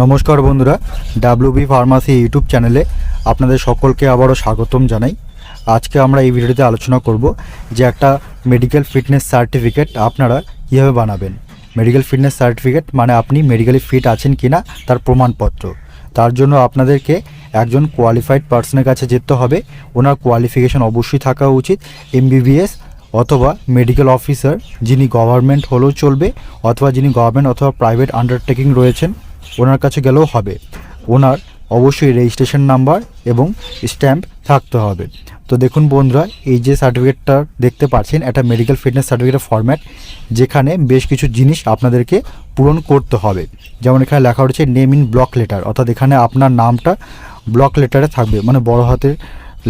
নমস্কার বন্ধুরা WB pharmacy YouTube চ্যানেলে আপনাদের সকলকে আবারও স্বাগতম জানাই। আজকে আমরা এই ভিডিওতে আলোচনা করব যে একটা মেডিকেল ফিটনেস সার্টিফিকেট আপনারা কীভাবে বানাবেন। মেডিকেল ফিটনেস সার্টিফিকেট মানে আপনি মেডিকেলি ফিট আছেন কি না তার প্রমাণপত্র। তার জন্য আপনাদেরকে একজন কোয়ালিফাইড পার্সনের কাছে যেতে হবে। ওনার কোয়ালিফিকেশন অবশ্যই থাকা উচিত। এমবিবিএস অথবা মেডিকেল অফিসার যিনি গভর্নমেন্ট হলেও চলবে অথবা যিনি গভর্নমেন্ট অথবা প্রাইভেট আন্ডারটেকিং রয়েছেন ওনার কাছে গেলেও হবে। ওনার অবশ্যই রেজিস্ট্রেশন নাম্বার এবং স্ট্যাম্প থাকতে হবে। তো দেখুন বন্ধুরা, এই যে সার্টিফিকেটটা দেখতে পাচ্ছেন একটা মেডিকেল ফিটনেস সার্টিফিকেটের ফরম্যাট যেখানে বেশ কিছু জিনিস আপনাদেরকে পূরণ করতে হবে। যেমন এখানে লেখা রয়েছে নেম ইন ব্লক লেটার অর্থাৎ এখানে আপনার নামটা ব্লক লেটারে থাকবে মানে বড় হাতের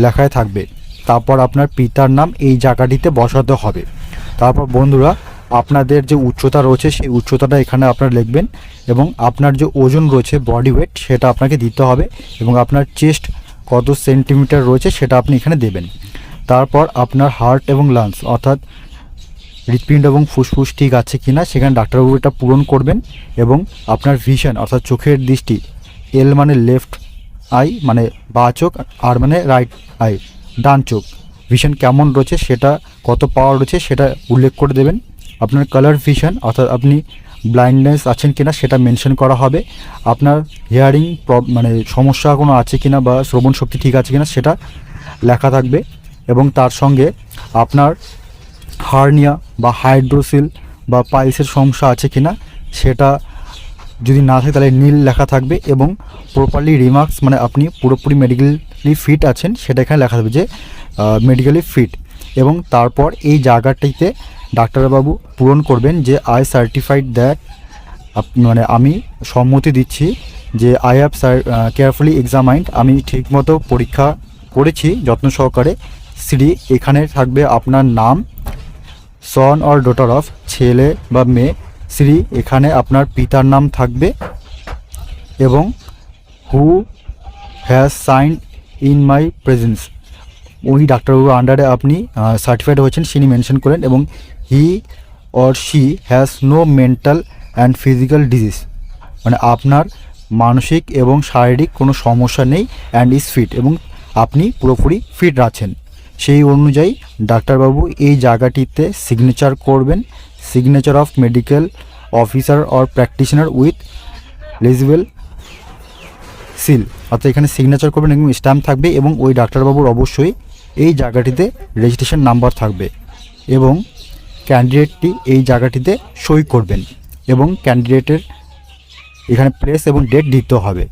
লেখায় থাকবে। তারপর আপনার পিতার নাম এই জায়গাটিতে বসাতে হবে। তারপর বন্ধুরা আপনাদের যে উচ্চতা রয়েছে, সেই উচ্চতাটা এখানে আপনারা লিখবেন এবং আপনার যে ওজন রয়েছে বডি ওয়েট সেটা আপনাকে দিতে হবে এবং আপনার চেস্ট কত সেন্টিমিটার রয়েছে, সেটা আপনি এখানে দেবেন। তারপর আপনার হার্ট এবং লাংস অর্থাৎ হৃৎপিণ্ড এবং ফুসফুস ঠিক আছে কি না সেখানে ডাক্তারবাবু এটা পূরণ করবেন এবং আপনার ভিশন অর্থাৎ চোখের দৃষ্টি এল মানে লেফট আই মানে বা চোখ আর মানে রাইট আই ডান চোখ। ভিশন কেমন রয়েছে, সেটা কত পাওয়ার রয়েছে, সেটা উল্লেখ করে দেবেন। আপনার কালার ভিশন অর্থাৎ আপনি ব্লাইন্ডনেস আছেন কিনা সেটা মেনশন করা হবে। আপনার হিয়ারিং মানে সমস্যা কোনো আছে কিনা বা শ্রবণ শক্তি ঠিক আছে কিনা সেটা লেখা থাকবে। এবং তার সঙ্গে আপনার হার্নিয়া বা হাইড্রোসিল বা পাইলসের সমস্যা আছে কিনা সেটা যদি না থাকে তাহলে নীল লেখা থাকবে এবং প্রপারলি রিমার্কস মানে আপনি পুরোপুরি মেডিকেলি ফিট আছেন সেটা এখানে লেখা থাকবে যে মেডিকেলি ফিট এবং তারপর এই জায়গাটিতে ডাক্তারবাবু পূরণ করবেন যে আই সার্টিফাইড দ্যাট মানে আমি সম্মতি দিচ্ছি যে আই হ্যাভ কেয়ারফুলি এক্সামাইন্ড, আমি ঠিকমতো পরীক্ষা করেছি যত্ন সহকারে। সিডি, এখানে থাকবে আপনার নাম, সন অর ডটার অফ, ছেলে বা মেয়ে। শ্রী এখানে আপনার পিতার নাম থাকবে এবং who has sign in my presence. ওই ডাক্তারবাবুর আন্ডারে আপনি সার্টিফাইড হয়েছেন তিনি মেনশন করেন এবং he or she has no mental and physical disease মানে আপনার মানসিক এবং শারীরিক কোনো সমস্যা নেই অ্যান্ড ইজ ফিট এবং আপনি পুরোপুরি ফিট আছেন। সেই অনুযায়ী ডাক্তারবাবু এই জায়গাটিতে সিগনেচার করবেন signature of medical officer or practitioner with legible seal অর্থাৎ এখানে সিগনেচার করবেন এবং স্ট্যাম্প থাকবে এবং ওই ডাক্তারবাবুর অবশ্যই এই জায়গাটিতে রেজিস্ট্রেশন নাম্বার থাকবে এবং ক্যান্ডিডেটটি এই জায়গাটিতে সই করবেন এবং ক্যান্ডিডেটের এখানে প্লেস এবং ডেট দিতে হবে।